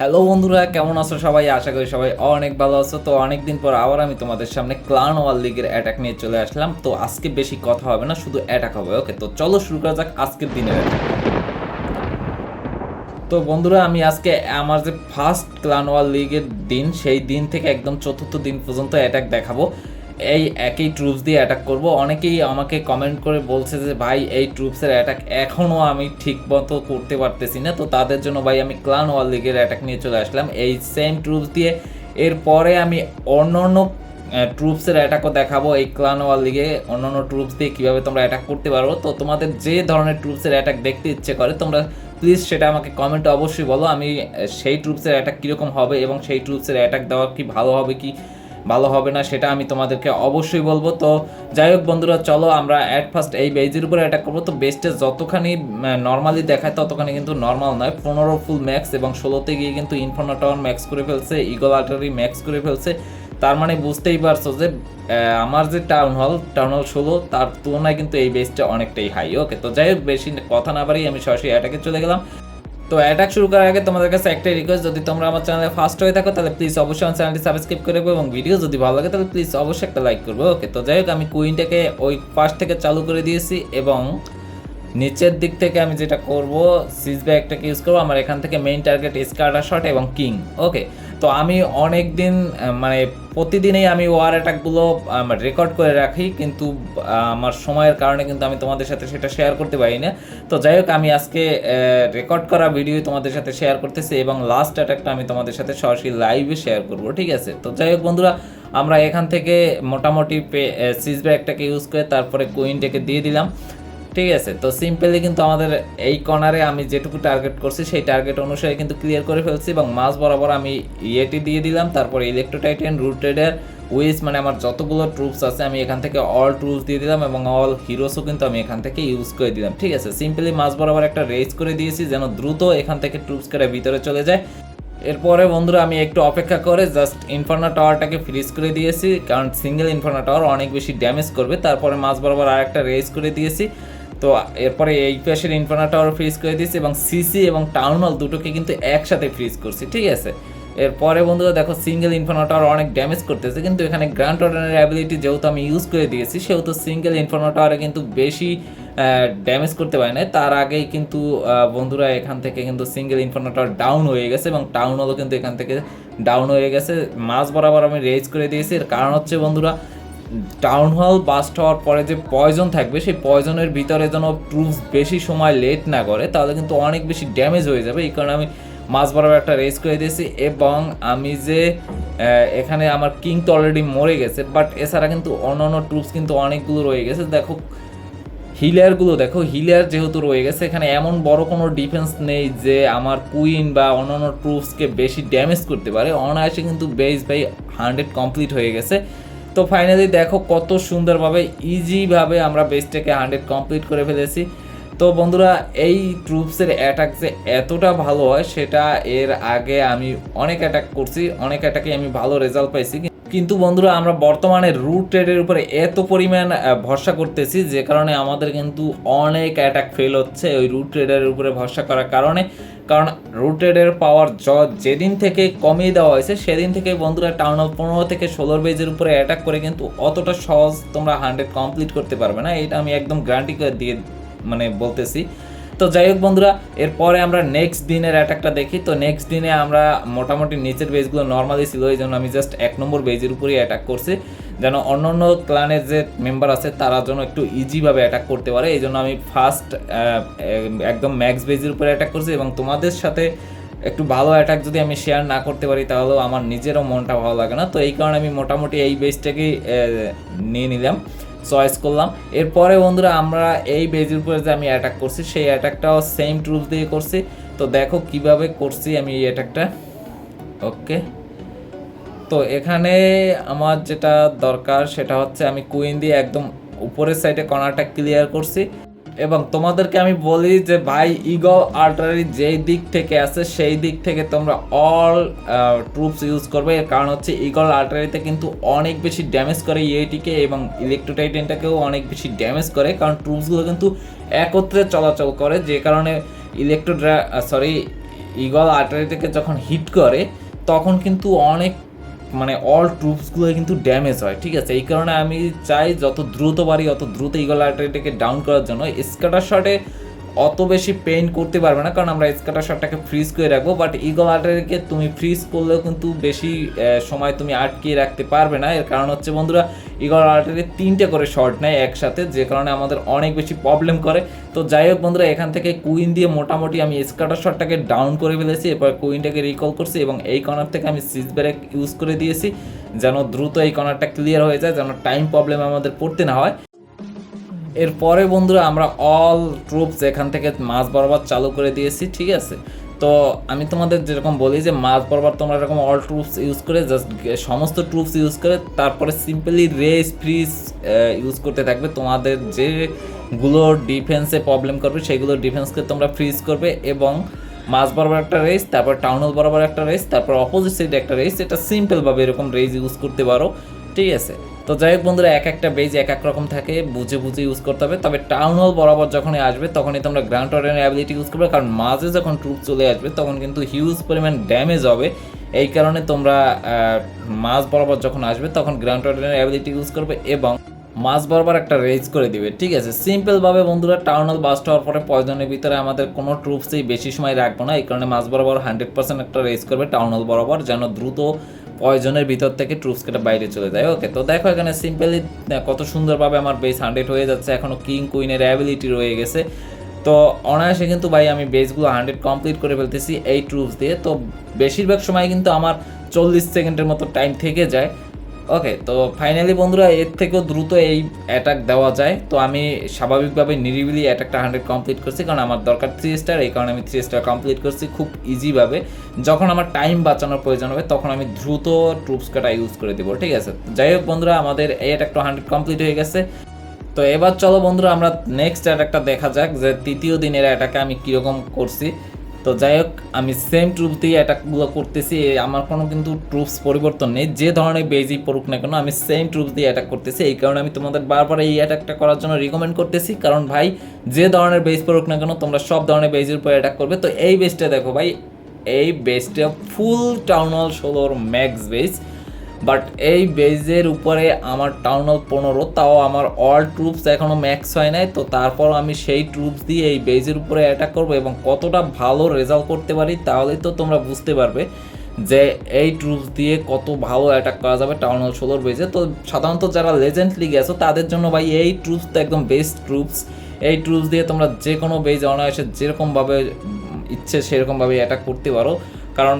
Hello বন্ধুরা, কেমন আছো সবাই? আশা করি সবাই অনেক ভালো আছো। তো অনেক দিন পর আবার আমি তোমাদের সামনে ক্লান ওয়াল লিগের অ্যাটাক নিয়ে চলে আসলাম। তো আজকে বেশি কথা হবে না, শুধু অ্যাটাক হবে ওকে তো চলো শুরু করা যাক আজকের attack। তো বন্ধুরা, আমি আজকে আমার যে ফার্স্ট ক্লান ওয়াল লিগের দিন, সেই দিন থেকে একদম চতুর্থ দিন পর্যন্ত অ্যাটাক দেখাবো। এই একই ট্রুপস দিয়ে অ্যাটাক করব। অনেকেই আমাকে কমেন্ট করে বলছে যে, ভাই, এই ট্রুপসের অ্যাটাক এখনও আমি ঠিক মতো করতে পারতেছি না। তো তাদের জন্য ভাই, আমি ক্লান ওয়াল লিগের অ্যাটাক নিয়ে চলে আসলাম। এই সেম ট্রুপস দিয়ে এরপরে আমি অন্য অন্য ট্রুপসের অ্যাটাকও দেখাবো। এই ক্লান ওয়াল লিগে অন্য অন্য ট্রুপস দিয়ে কীভাবে তোমরা অ্যাটাক করতে পারো। তো তোমাদের যে ধরনের ট্রুপসের অ্যাটাক দেখতে ইচ্ছে করে, তোমরা প্লিজ সেটা আমাকে কমেন্টে অবশ্যই বলো। আমি সেই ট্রুপসের অ্যাটাক কীরকম হবে এবং সেই ট্রুপসের অ্যাটাক দেওয়া কি ভালো হবে কি ভালো হবে না, সেটা আমি তোমাদেরকে অবশ্যই বলব। তো যাই হোক বন্ধুরা, চলো আমরা অ্যাট ফার্স্ট এই বেজের উপরে অ্যাটাক করব। তো বেস্টে যতখানি নর্মালি দেখায়, ততখানি কিন্তু নর্মাল নয়। পনেরো ফুল ম্যাক্স এবং ষোলোতে গিয়ে কিন্তু ইনফোনা টাওয়ার ম্যাক্স করে ফেলছে ইগল আল্টারি ম্যাক্স করে ফেলছে। তার মানে বুঝতেই পারছ যে আমার যে টাউন হল টাউন হল ষোলো, তার তুলনায় কিন্তু এই বেসটা অনেকটাই হাই ওকে তো যাই হোক, বেশি কথা না পারি আমি সরাসরি অ্যাটাকে চলে গেলাম। তো অ্যাটাক শুরু করার আগে তোমাদের কাছে একটাই রিকোয়েস্ট যদি তোমরা আমার চ্যানেলে ফার্স্ট হয়ে থাকো, তাহলে প্লিজ অবশ্যই আমার চ্যানেলটি সাবস্ক্রাইব করে এবং ভিডিও যদি ভালো লাগে, তাহলে প্লিজ অবশ্যই একটা লাইক করব। ওকে তো যাই হোক, আমি কুইনটাকে ওই ফার্স্ট থেকে চালু করে দিয়েছি এবং নিচের দিক থেকে আমি যেটা করব সিজ ব্যাগটাকে ইউজ করব। আমার এখান থেকে মেইন টার্গেট স্কার্টার শট এবং কিং ওকে তো আমি অনেক দিন মানে প্রতিদিনই আমি ওয়ার অ্যাটাকগুলো রেকর্ড করে রাখি, কিন্তু আমার সময়ের কারণে কিন্তু আমি তোমাদের সাথে সেটা শেয়ার করতে পারি না তো যাই হোক, আমি আজকে রেকর্ড করা ভিডিও তোমাদের সাথে শেয়ার করতেছি এবং লাস্ট অ্যাটাকটা আমি তোমাদের সাথে সরাসরি লাইভে শেয়ার করব, ঠিক আছে? তো যাই হোক বন্ধুরা, আমরা এখান থেকে মোটামুটি সিজ ব্যাগটাকে ইউজ করে তারপরে কুইনটাকে দিয়ে দিলাম। ঠিক আছে, তো সিম্পলি কিন্তু আমাদের এই কর্নারে আমি যেটুকু টার্গেট করছি, সেই টার্গেট অনুসারে কিন্তু ক্লিয়ার করে ফেলছি এবং মাঝ বরাবর আমি ইয়েটি দিয়ে দিলাম। তারপরে ইলেকট্রোটাইটেন রুটেডার উইস মানে আমার যতগুলো ট্রুপস আছে, আমি এখান থেকে অল ট্রুপস দিয়ে দিলাম এবং অল হিরোসও কিন্তু আমি এখান থেকে ইউজ করে দিলাম। ঠিক আছে সিম্পলি মাঝ বরাবর একটা রেস করে দিয়েছি যেন দ্রুত এখান থেকে ট্রুপস করে ভিতরে চলে যায়। এরপরে বন্ধুরা, আমি একটু অপেক্ষা করে জাস্ট ইনফার্না টাওয়ারটাকে ফ্রিজ করে দিয়েছি, কারণ সিঙ্গেল ইনফার্না টাওয়ার অনেক বেশি ড্যামেজ করবে। তারপরে মাঝ বরাবর আর একটা রেস করে দিয়েছি। তো এরপরে এই পাশের টাওয়ার ফ্রিজ করে দিয়েছি এবং সিসি এবং টাউন হল দুটোকে কিন্তু একসাথে ফ্রিজ করছি, ঠিক আছে? এরপরে বন্ধুরা দেখো সিঙ্গেল ইনফার্না টাওয়ার অনেক ড্যামেজ করতেছে, কিন্তু এখানে গ্র্যান্ড অর্ডারের অ্যাবিলিটি যেহেতু আমি ইউজ করে দিয়েছি, সেহেতু সিঙ্গেল ইনফার্না টাওয়ারে কিন্তু বেশি ড্যামেজ করতে পারে না তার আগেই কিন্তু বন্ধুরা এখান থেকে কিন্তু সিঙ্গেল ইনফার্না ডাউন হয়ে গেছে এবং টাউন হলও কিন্তু এখান থেকে ডাউন হয়ে গেছে। মাঝ বরাবর আমি রেজ করে দিয়েছি। এর কারণ হচ্ছে বন্ধুরা টাউন হল বাস্ট হওয়ার পরে যে পয়জন থাকবে, সেই পয়জনের ভিতরে যেন ট্রুপস বেশি সময় লেট না করে, তাহলে কিন্তু অনেক বেশি ড্যামেজ হয়ে যাবে। এই কারণে আমি মাছ বরাবর একটা রেস করে দিয়েছি এবং আমি যে এখানে আমার কিং তো অলরেডি মরে গেছে বাট এছাড়া কিন্তু অন্য অন্য ট্রুপস কিন্তু অনেকগুলো রয়ে গেছে। দেখো হিলারগুলো দেখো হিলার যেহেতু রয়ে গেছে, এখানে এমন বড় কোনো ডিফেন্স নেই যে আমার কুইন বা অন্যান্য ট্রুপসকে বেশি ড্যামেজ করতে পারে। অনায়াসে কিন্তু বেস বাই হান্ড্রেড কমপ্লিট হয়ে গেছে। তো ফাইনালি দেখো কত সুন্দরভাবে ইজিভাবে আমরা বেসটাকে হান্ড্রেড কমপ্লিট করে ফেলেছি। তো বন্ধুরা, এই ট্রুপসের অ্যাটাক যে এতটা ভালো হয়, সেটা এর আগে আমি অনেক অ্যাটাক করছি, অনেক অ্যাটাকে আমি ভালো রেজাল্ট পাইছি কিন্তু বন্ধুরা, আমরা বর্তমানে রুট ট্রেডের উপরে এত পরিমাণ ভরসা করতেছি যে কারণে আমাদের কিন্তু অনেক অ্যাটাক ফেল হচ্ছে ওই রুট ট্রেডের উপরে ভরসা করার কারণে। কারণ রুট ট্রেডের পাওয়ার য, যেদিন থেকে কমিয়ে দেওয়া হয়েছে, সেদিন থেকে বন্ধুরা টাউন অফ পনেরো থেকে ষোলোর বেজের উপরে অ্যাটাক করে কিন্তু অতটা সহজ তোমরা হান্ড্রেড কমপ্লিট করতে পারবে না। এটা আমি একদম গ্যারান্টি দিয়ে মানে বলতেছি। তো যাই হোক বন্ধুরা, এরপরে আমরা নেক্সট দিনের অ্যাটাকটা দেখি। তো নেক্সট দিনে আমরা মোটামুটি নিচের বেজগুলো নর্মালি ছিল, এই জন্য আমি জাস্ট এক নম্বর বেজের উপরেই অ্যাটাক করছি। যেন অন্য অন্য ক্লানের যে মেম্বার আছে, তারা যেন একটু ইজিভাবে অ্যাটাক করতে পারে। এই জন্য আমি ফার্স্ট একদম ম্যাক্স বেজের উপরে অ্যাটাক করছি এবং তোমাদের সাথে একটু ভালো অ্যাটাক যদি আমি শেয়ার না করতে পারি, তাহলেও আমার নিজেরও মনটা ভালো লাগে না। তো এই কারণে আমি মোটামুটি এই বেজটাকেই নিয়ে নিলাম। চয়েস করলাম। এরপরে বন্ধুরা আমরা এই বেজের উপরে যে আমি অ্যাটাক করছি, সেই অ্যাটাকটাও সেম টুল দিয়ে করছি। তো দেখো কীভাবে করছি আমি এই অ্যাটাকটা ওকে তো এখানে আমার যেটা দরকার সেটা হচ্ছে আমি কুইন দিয়ে একদম উপরের সাইডে কর্নারটা ক্লিয়ার করছি। এবং তোমাদেরকে আমি বলি যে ভাই ইগল আর্টারি যেই দিক থেকে আছে, সেই দিক থেকে তোমরা অল ট্রুপস ইউজ করবে। এর কারণ হচ্ছে ইগল আর্টারিতে কিন্তু অনেক বেশি ড্যামেজ করে ইএটিকে এবং ইলেকট্রোটাইটেনটাকেও অনেক বেশি ড্যামেজ করে। কারণ ট্রুপসগুলো কিন্তু একত্রে চলাচল করে, যে কারণে ইলেকট্রো সরি ইগল আর্টারিটাকে যখন হিট করে, তখন কিন্তু অনেক মানে অল ট্রুপসগুলো কিন্তু ড্যামেজ হয়, ঠিক আছে? এই কারণে আমি চাই যত দ্রুত পারি, অত দ্রুত ইগল আর্টারিটাকে ডাউন করার জন্য। স্কাটার শটে অত বেশি পেইন করতে পারবে না, কারণ আমরা স্কাটার শটটাকে ফ্রিজ করে রাখব বাট ইগল আর্টারিকে তুমি ফ্রিজ করলেও কিন্তু বেশি সময় তুমি আটকিয়ে রাখতে পারবে না। এর কারণ হচ্ছে বন্ধুরা ইগল আর্টারি তিনটে করে শট নেয় একসাথে, যে কারণে আমাদের অনেক বেশি প্রবলেম করে। তো যাই হোক বন্ধুরা, এখান থেকে কুইন দিয়ে মোটামুটি আমি স্কাটার শটটাকে ডাউন করে ফেলেছি, এরপর কুইনটাকে রিকল করছি এবং এই কর্নার থেকে আমি সিজ ব্রেক ইউজ করে দিয়েছি, যেন দ্রুত এই কর্নারটা ক্লিয়ার হয়ে যায়, যেন টাইম প্রবলেম আমাদের পড়তে না হয়। এরপরে বন্ধুরা আমরা অল ট্রুপস এখান থেকে মাছ বরাবর চালু করে দিয়েছি, ঠিক আছে? তো আমি তোমাদের যেরকম বলি যে মাছ বরাবর তোমরা এরকম অল ট্রুপস ইউজ করে জাস্ট সমস্ত ট্রুপস ইউজ করে তারপরে সিম্পলি রেস ফ্রিজ ইউজ করতে থাকবে। তোমাদের যেগুলো ডিফেন্সে প্রবলেম করবে সেইগুলো ডিফেন্সকে তোমরা ফ্রিজ করবে এবং মাছ বরাবর একটা রেস তারপর টাউন হল বরাবর একটা রেস তারপর অপোজিট সাইডে একটা রেস এটা সিম্পলভাবে এরকম রেস ইউজ করতে পারো, ঠিক আছে? তো যাই হোক বন্ধুরা, এক একটা বেজ এক এক রকম থাকে, বুঝে বুঝে ইউজ করতে হবে। তবে টাউন হল বরাবর যখনই আসবে, তখনই তোমরা গ্রাউন্ড ওয়ারের অ্যাবিলিটি ইউজ করবে। কারণ মাঝে যখন ট্রুপ চলে আসবে, তখন কিন্তু হিউজ পরিমাণ ড্যামেজ হবে। এই কারণে তোমরা মাঝ বরাবর যখন আসবে, তখন গ্রাউন্ড ওয়ারের অ্যাবিলিটি ইউজ করবে এবং মাছ বরাবর একটা রেজ করে দিবে। ঠিক আছে? সিম্পলভাবে বন্ধুরা টাউন হল বাস্ট হওয়ার পরে পয়জনের ভিতরে আমাদের কোনো ট্রুপসেই বেশি সময় রাখব না। এই কারণে মাছ বরাবর হান্ড্রেড পার্সেন্ট একটা রেজ করবে টাউন হল বরাবর, যেন দ্রুত পয়জনের ভিতর থেকে ট্রুপস কেটে বাইরে চলে যায়। ওকে তো দেখো এখানে সিম্পলি কত সুন্দরভাবে আমার বেস হান্ড্রেড হয়ে যাচ্ছে। এখনও কিং কুইনের অ্যাবিলিটি রয়ে গেছে। তো অনায়াসে কিন্তু ভাই আমি বেসগুলো হান্ড্রেড কমপ্লিট করে ফেলতেছি এই ট্রুপস দিয়ে। তো বেশিরভাগ সময় কিন্তু আমার চল্লিশ সেকেন্ডের মতো টাইম থেকে যায়। ওকে তো ফাইনালি বন্ধুরা, এর থেকেও দ্রুত এই অ্যাটাক দেওয়া যায়। তো আমি স্বাভাবিকভাবে নিরিবিলি অ্যাটাকটা হান্ড্রেড কমপ্লিট করছি, কারণ আমার দরকার থ্রি স্টার এই কারণে আমি থ্রি স্টার কমপ্লিট করছি খুব ইজিভাবে যখন আমার টাইম বাঁচানোর প্রয়োজন হবে, তখন আমি দ্রুত ট্রুপস কাটা ইউজ করে দেবো, ঠিক আছে? যাই হোক বন্ধুরা, আমাদের এই অ্যাটাকটা হান্ড্রেড কমপ্লিট হয়ে গেছে। তো এবার চলো বন্ধুরা, আমরা নেক্সট অ্যাটাকটা দেখা যাক যে তৃতীয় দিনের অ্যাটাকে আমি কীরকম করছি। তো যাই হোক, আমি সেম ট্রুপ দিয়ে অ্যাটাকগুলো করতেছি। আমার কোনো কিন্তু ট্রুপস পরিবর্তন নেই। যে ধরনের বেজি পড়ুক না কেন, আমি সেম ট্রুপস দিয়ে অ্যাটাক করতেছি। এই কারণে আমি তোমাদের বারবার এই অ্যাটাকটা করার জন্য রিকমেন্ড করতেছি। কারণ ভাই, যে ধরনের বেজ পড়ুক না কেন, তোমরা সব ধরনের বেজের উপর অ্যাটাক করবে। তো এই বেজটা দেখো ভাই, এই বেজটা ফুল টাউন হল ষোলোর ম্যাক্স বেজ বাট এই বেজের উপরে আমার টাউন হল পনেরো, তাও আমার অল ট্রুপস এখনও ম্যাক্স হয় নাই, তো তারপর আমি সেই ট্রুপস দিয়ে এই বেজের উপরে অ্যাটাক করব এবং কতটা ভালো রেজাল্ট করতে পারি তাহলেই তো তোমরা বুঝতে পারবে যে এই ট্রুপস দিয়ে কত ভালো অ্যাটাক করা যাবে টাউন হল ষোলোর বেজে। তো সাধারণত যারা লেজেন্ড লিগে আছো, তাদের জন্য ভাই এই ট্রুপস তো একদম বেস্ট ট্রুপস এই ট্রুপস দিয়ে তোমরা যে কোনো বেজ অনায়াসে যেরকমভাবে ইচ্ছে সেরকমভাবে অ্যাটাক করতে পারো। কারণ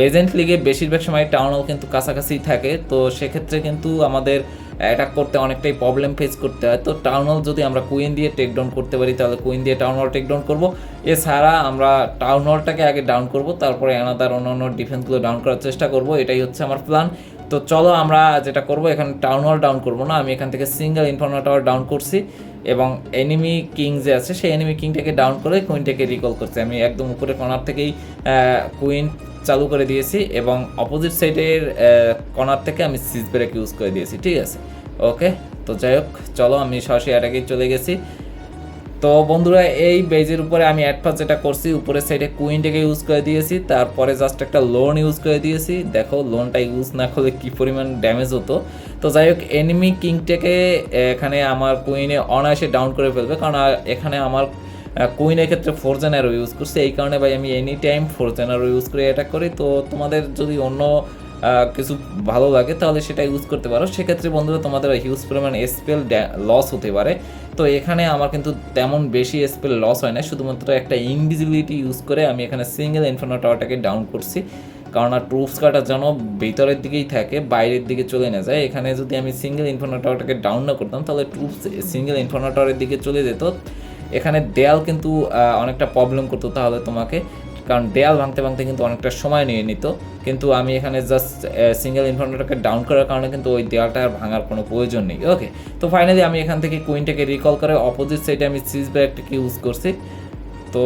লেজেন্ড লিগে বেশিরভাগ সময় টাউন হল কিন্তু কাছাকাছি থাকে, তো সেক্ষেত্রে কিন্তু আমাদের অ্যাটাক করতে অনেকটাই প্রবলেম ফেস করতে হয়। তো টাউন হল যদি আমরা কুইন দিয়ে টেক ডাউন করতে পারি, তাহলে কুইন দিয়ে টাউন হল টেক ডাউন করব। এছাড়া আমরা টাউন হলটাকে আগে ডাউন করব, তারপরে অ্যানাদার অন্য ডিফেন্সগুলো ডাউন করার চেষ্টা করব, এটাই হচ্ছে আমার প্ল্যান তো চলো আমরা যেটা করব, এখানে টাউন হল ডাউন করব না, আমি এখান থেকে সিঙ্গেল ইনফর্মার টাওয়ার ডাউন করছি। এবং এনিমি কিং যে আছে, সেই এনিমি কিংটাকে ডাউন করে কুইনটাকে রিকল করছে। আমি একদম উপরে কর্নার থেকেই কুইন চালু করে দিয়েছি এবং অপোজিট সাইডের কর্নার থেকে আমি সিজ ব্রেক ইউজ করে দিয়েছি। ঠিক আছে? ওকে তো যাই হোক, চলো আমি সরাসরি অ্যাটাকে চলে গেছি। তো বন্ধুরা, এই বেজের উপরে আমি অ্যাডভান্স যেটা করছি, উপরের সাইডে কুইনটাকে ইউজ করে দিয়েছি, তারপরে জাস্ট একটা লোন ইউজ করে দিয়েছি। দেখো লোনটা ইউজ না করলে কী পরিমাণ ড্যামেজ হতো। তো যাই হোক এনিমি কিংটাকে এখানে আমার কুইনে অনায়াসে ডাউন করে ফেলবে, কারণ এখানে আমার কুইনের ক্ষেত্রে ফোর জেনারও ইউজ করছি। এই কারণে ভাই, আমি এনি টাইম ফোর জেনারও ইউজ করে অ্যাটাক করি। তো তোমাদের যদি অন্য কিছু ভালো লাগে, তাহলে সেটা ইউজ করতে পারো। সেক্ষেত্রে বন্ধুরা, তোমাদের হিউজ পরিমাণ স্পেল লস হতে পারে। তো এখানে আমার কিন্তু তেমন বেশি স্পেল লস হয় না শুধুমাত্র একটা ইনভিজিবিলিটি ইউজ করে আমি এখানে সিঙ্গেল ইনফার্নো টাওয়ারটাকে ডাউন করছি। কারণ আর ট্রুপস কাটা যেন ভিতরের দিকেই থাকে, বাইরের দিকে চলে না যায়। এখানে যদি আমি সিঙ্গেল ইনফার্নো টাওয়ারটাকে ডাউন না করতাম, তাহলে ট্রুপস সিঙ্গেল ইনফার্নো টাওয়ারের দিকে চলে যেত। এখানে দেয়াল কিন্তু অনেকটা প্রবলেম করতো তাহলে তোমাকে। কারণ দেয়াল ভাঙতে ভাঙতে কিন্তু অনেকটা সময় নিয়ে নিত। কিন্তু আমি এখানে জাস্ট সিঙ্গেল ইনফর্মেটরকে ডাউন করার কারণে কিন্তু ওই দেয়ালটা আর ভাঙার কোনো প্রয়োজন নেই। ওকে তো ফাইনালি আমি এখান থেকে কুইনটাকে রিকল করে অপোজিট সাইডে আমি সিজ ব্রেকটাকে ইউজ করছি। তো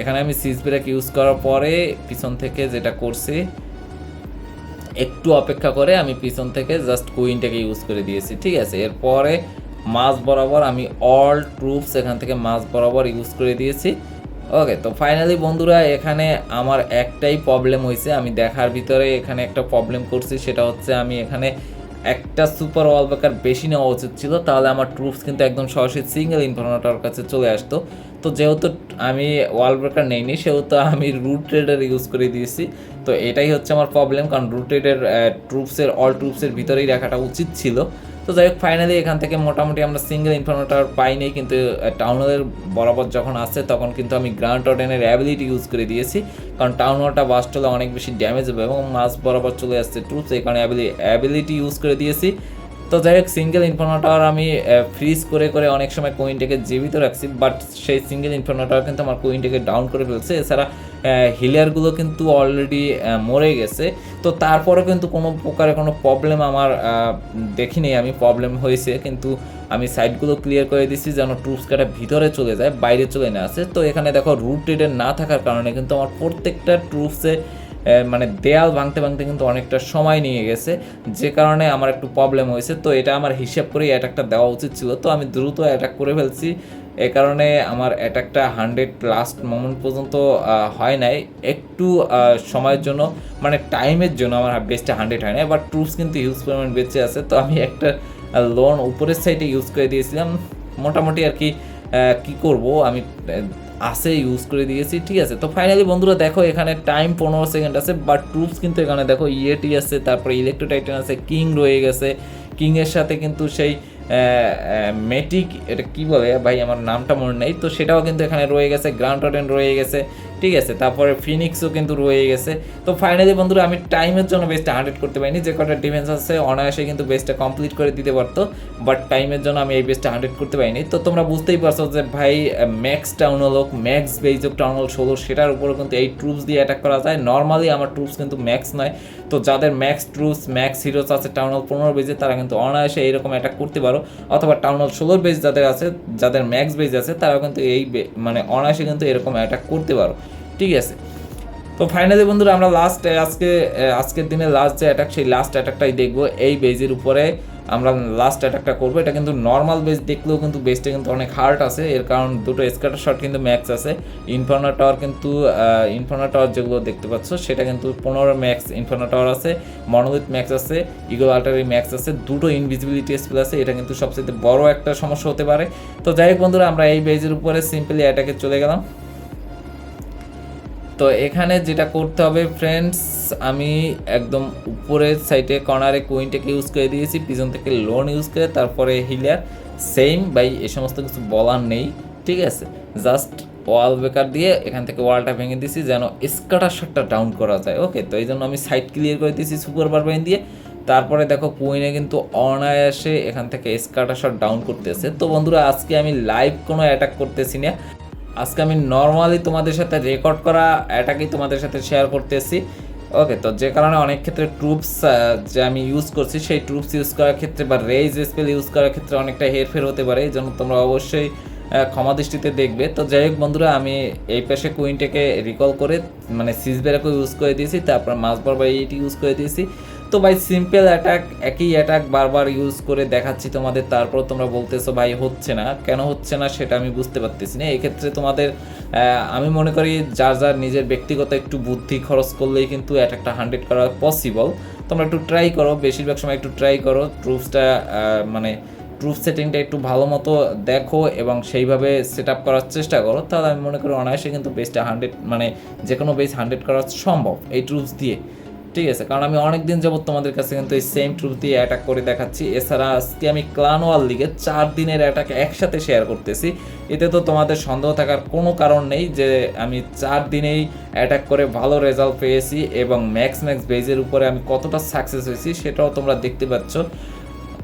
এখানে আমি সিজ ব্রেক ইউজ করার পরে পিছন থেকে যেটা করছি, একটু অপেক্ষা করে আমি পিছন থেকে জাস্ট কুইনটাকে ইউজ করে দিয়েছি, ঠিক আছে? এরপরে মাছ বরাবর আমি অল ট্রুপস এখান থেকে মাছ বরাবর ইউজ করে দিয়েছি। ওকে তো ফাইনালি বন্ধুরা, এখানে আমার একটাই প্রবলেম হয়েছে আমি দেখার ভিতরে এখানে একটা প্রবলেম করছি, সেটা হচ্ছে আমি এখানে একটা সুপার ওয়াল ব্রেকার বেশি নেওয়া উচিত ছিল। তাহলে আমার ট্রুপস কিন্তু একদম সরাসরি সিঙ্গেল ইনফরমেটর কাছে চলে আসতো। তো যেহেতু আমি ওয়াল ব্রেকার নেইনি, সেহেতু আমি রুট ট্রেডার ইউজ করে দিয়েছি। তো এটাই হচ্ছে আমার প্রবলেম কারণ রুট ট্রেডের ট্রুপসের অল ট্রুপসের ভিতরেই রাখাটা উচিত ছিল। তো যাই হোক ফাইনালি এখান থেকে মোটামুটি আমরা সিঙ্গেল ইনফরমেটর পাইনি, কিন্তু টাউন হলের বরাবর যখন আসছে, তখন কিন্তু আমি গ্রান্ট অর্ডেনের অ্যাবিলিটি ইউজ করে দিয়েছি। কারণ টাউন হলটা বাস্ট হলে অনেক বেশি ড্যামেজ হবে এবং মাছ বরাবর চলে আসছে ট্রুপস এই কারণে অ্যাবিলিটি ইউজ করে দিয়েছি। তো যাই হোক সিঙ্গেল ইনফরমেটর আমি ফ্রিজ করে করে অনেক সময় কোইনটাকে জীবিত রাখছি বাট সেই সিঙ্গেল ইনফরমেটর কিন্তু আমার কোইনটাকে ডাউন করে ফেলছে। এছাড়া হিলিয়ারগুলো কিন্তু অলরেডি মরে গেছে। তো তারপরে কিন্তু কোনো প্রকারে কোনো প্রবলেম আমার দেখিনি, আমি প্রবলেম হয়েছে। কিন্তু আমি সাইডগুলো ক্লিয়ার করে দিছি যেন ট্রুপস কাটা ভিতরে চলে যায়, বাইরে চলে না আসে। তো এখানে দেখো রুট রেডের না থাকার কারণে কিন্তু আমার প্রত্যেকটা ট্রুপসে মানে দেয়াল ভাঙতে ভাঙতে কিন্তু অনেকটা সময় নিয়ে গেছে। যে কারণে আমার একটু প্রবলেম হয়েছে। তো এটা আমার হিসাব করেই অ্যাটাকটা দেওয়া উচিত ছিল। তো আমি দ্রুত অ্যাটাক করে ফেলছি। এ কারণে আমার অ্যাটাকটা হান্ড্রেড লাস্ট মোমেন্ট পর্যন্ত হয় নাই। একটু সময়ের জন্য মানে টাইমের জন্য আমার বেস্টটা হান্ড্রেড হয় নাই। বাট ট্রুপস কিন্তু হিউজ পরিমাণ বেঁচে আছে। তো আমি একটা লোন উপরের সাইডে ইউজ করে দিয়েছিলাম। মোটামুটি আর কি কি করব? আমি আসে ইউজ করে দিয়েছি, ঠিক আছে? তো ফাইনালি বন্ধুরা দেখো, এখানে টাইম পনেরো সেকেন্ড আছে বাট ট্রুপস কিন্তু এখানে দেখো ইয়েটি আছে, তারপরে ইলেকট্রো টাইটান আছে কিং রয়ে গেছে। কিংয়ের সাথে কিন্তু সেই মেটিক এটা কি বলে ভাই, আমার নামটা মনে নেই। তো সেটাও কিন্তু এখানে রয়ে গেছে গ্রাউন্ড রয়ে গেছে। ঠিক আছে, তারপরে ফিনিক্সও কিন্তু রয়ে গেছে। তো ফাইনালি বন্ধুরা, আমি টাইমের জন্য বেস্টটা হান্ড্রেড করতে পারিনি, যে কটা ডিফেন্স আছে, অনায়াসে কিন্তু বেস্টটা কমপ্লিট করে দিতে পারতো বাট টাইমের জন্য আমি এই বেস্টটা হান্ড্রেড করতে পারিনি। তো তোমরা বুঝতেই পারছ যে ভাই max town hall max base of town hall ষোলো, সেটার উপরে কিন্তু এই ট্রুপস দিয়ে অ্যাটাক করা যায়। নর্মালি আমার ট্রুপস কিন্তু ম্যাক্স নয়, তো যাদের ম্যাক্স ট্রুপস ম্যাক্স হিরোস আছে টাউন হল পনেরো বেজে তারা কিন্তু অনায়াসে এইরকম অ্যাটাক করতে পারো। অথবা টাউন হল ষোলোর বেজ যাদের আছে, যাদের ম্যাক্স বেজ আছে তারা কিন্তু এই মানে অনায়াসে কিন্তু এরকম অ্যাটাক করতে পারো। ঠিক আছে। তো ফাইনালি বন্ধুরা আমরা লাস্ট আজকে আজকের দিনে লাস্ট যে অ্যাটাক সেই লাস্ট অ্যাটাকটাই দেখব। এই বেজের উপরে আমরা লাস্ট অ্যাটাকটা করব। এটা কিন্তু নর্মাল বেজ দেখলেও কিন্তু বেজটা কিন্তু অনেক হার্ড আছে। এর কারণ দুটো স্কাটার শট কিন্তু ম্যাক্স আছে। ইনফার্না টাওয়ার কিন্তু ইনফার্না টাওয়ার যেগুলো দেখতে পাচ্ছ, সেটা কিন্তু পনেরো ম্যাক্স ইনফার্না টাওয়ার আছে। মনোলিথ ম্যাক্স আছে। ইগল আল্টারি ম্যাক্স আছে। দুটো ইনভিজিবিলিটি স্পেল আছে। এটা কিন্তু সবচেয়ে বড় একটা সমস্যা হতে পারে। তো যাই হোক বন্ধুরা, আমরা এই বেজের উপরে সিম্পলি অ্যাটাকে চলে গেলাম। তো এখানে যেটা করতে হবে ফ্রেন্ডস আমি একদম উপরের সাইডে কর্নারে কুইনটাকে ইউজ করে দিয়েছি, পিছন থেকে লোন ইউজ করে, তারপরে হিলার সেম বাই এ সমস্ত কিছু বলার নেই, ঠিক আছে? জাস্ট ওয়াল বেকার দিয়ে এখান থেকে ওয়ালটা ভেঙে দিয়েছি, যেন স্কাটার শটটা ডাউন করা যায় ওকে তো এই জন্য আমি সাইড ক্লিয়ার করে দিয়েছি সুপার বারবাইন দিয়ে। তারপরে দেখো কুইনে কিন্তু অনায়াসে এখান থেকে স্কাটার শট ডাউন করতেছে। তো বন্ধুরা, আজকে আমি লাইভ কোনো অ্যাটাক করতেছি না। আজকে আমি নর্মালি তোমাদের সাথে রেকর্ড করা এটাকেই তোমাদের সাথে শেয়ার করতেছি। ওকে তো যে কারণে অনেক ক্ষেত্রে ট্রুপস যে আমি ইউজ করছি, সেই ট্রুপস ইউজ করার ক্ষেত্রে বা রেজ স্পেল ইউজ করার ক্ষেত্রে অনেকটা হেরফের হতে পারে, এই জন্য তোমরা অবশ্যই ক্ষমা দৃষ্টিতে দেখবে। তো যাই হোক বন্ধুরা, আমি এই পাশে কুইনটাকে রিকল করে মানে সিজবেরাকে ইউজ করে দিয়েছি, তারপর মাসবার বা এইটি ইউজ করে দিয়েছি। তো ভাই সিম্পল অ্যাটাক একই অ্যাটাক বারবার ইউজ করে দেখাচ্ছি তোমাদের, তারপর তোমরা বলতেছো, ভাই, হচ্ছে না। কেন হচ্ছে না সেটা আমি বুঝতে পারতেছি না। এক্ষেত্রে তোমাদের আমি মনে করি যার যার নিজের ব্যক্তিগত একটু বুদ্ধি খরচ করলেই কিন্তু অ্যাটাকটা হান্ড্রেড করা পসিবল তোমরা একটু ট্রাই করো, বেশিরভাগ সময় একটু ট্রাই করো ট্রুপসটা মানে ট্রুপ সেটিংটা একটু ভালো মতো দেখো এবং সেইভাবে সেট আপ করার চেষ্টা করো। তাহলে আমি মনে করি অনায়াসে কিন্তু বেসটা হান্ড্রেড মানে যে কোনো বেস হান্ড্রেড করা সম্ভব, এই ট্রুপস দিয়ে। ঠিক আছে, কারণ আমি অনেক দিন তোমাদের কাছে কিন্তু এই সেম ট্রুপ দিয়ে অ্যাটাক করে দেখাচ্ছি। এছাড়া আজকে আমি ক্লান ওয়াল লিগে চার দিনের অ্যাটাক একসাথে শেয়ার করতেছি। এতে তো তোমাদের সন্দেহ থাকার কোনো কারণ নেই যে আমি চার দিনেই অ্যাটাক করে ভালো রেজাল্ট পেয়েছি এবং ম্যাক্স ম্যাক্স বেজের উপরে আমি কতটা সাকসেস হয়েছি সেটাও তোমরা দেখতে পাচ্ছ।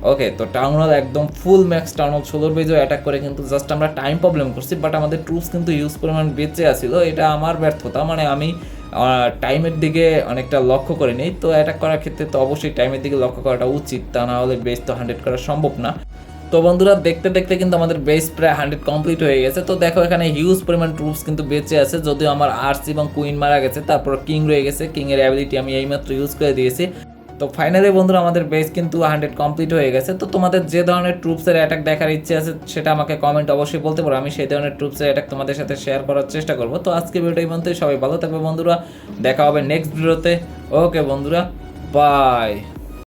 ওকে তো টাউন হল একদম ফুল ম্যাক্স টাউন হল ষোলোর বেজও অ্যাটাক করে কিন্তু জাস্ট আমরা টাইম প্রবলেম করছি বাট আমাদের ট্রুপস কিন্তু ইউজ পরিমাণ বেঁচে আসিল এটা আমার ব্যর্থতা মানে আমি টাইমের দিকে অনেকটা লক্ষ্য করে নিই, তো অ্যাটাক করার ক্ষেত্রে তো অবশ্যই টাইমের দিকে লক্ষ্য করাটা উচিত, তা না হলে বেস তো হান্ড্রেড করা সম্ভব না। তো বন্ধুরা, দেখতে দেখতে কিন্তু আমাদের বেস প্রায় হান্ড্রেড কমপ্লিট হয়ে গেছে, তো দেখো এখানে হিউজ পরিমাণ ট্রুপস কিন্তু বেঁচে আছে, যদিও আমার আর্টস এবং কুইন মারা গেছে, তারপর কিং রয়ে গেছে কিংয়ের অ্যাবিলিটি আমি এইমাত্র ইউজ করে দিয়েছি। তো ফাইনালি বন্ধুরা আমাদের বেস কিন্তু হান্ড্রেড কমপ্লিট হয়ে গেছে। তো তোমাদের যে ধরনের ট্রুপসের অ্যাটাক দেখার ইচ্ছে আছে, সেটা আমাকে কমেন্ট অবশ্যই বলতে পারো। আমি সেই ধরনের ট্রুপসের অ্যাটাক তোমাদের সাথে শেয়ার করার চেষ্টা করব। তো আজকে ভিডিও পর্যন্তই। সবাই ভালো থাকবে বন্ধুরা। দেখা হবে নেক্সট ভিডিওতে ওকে বন্ধুরা বাই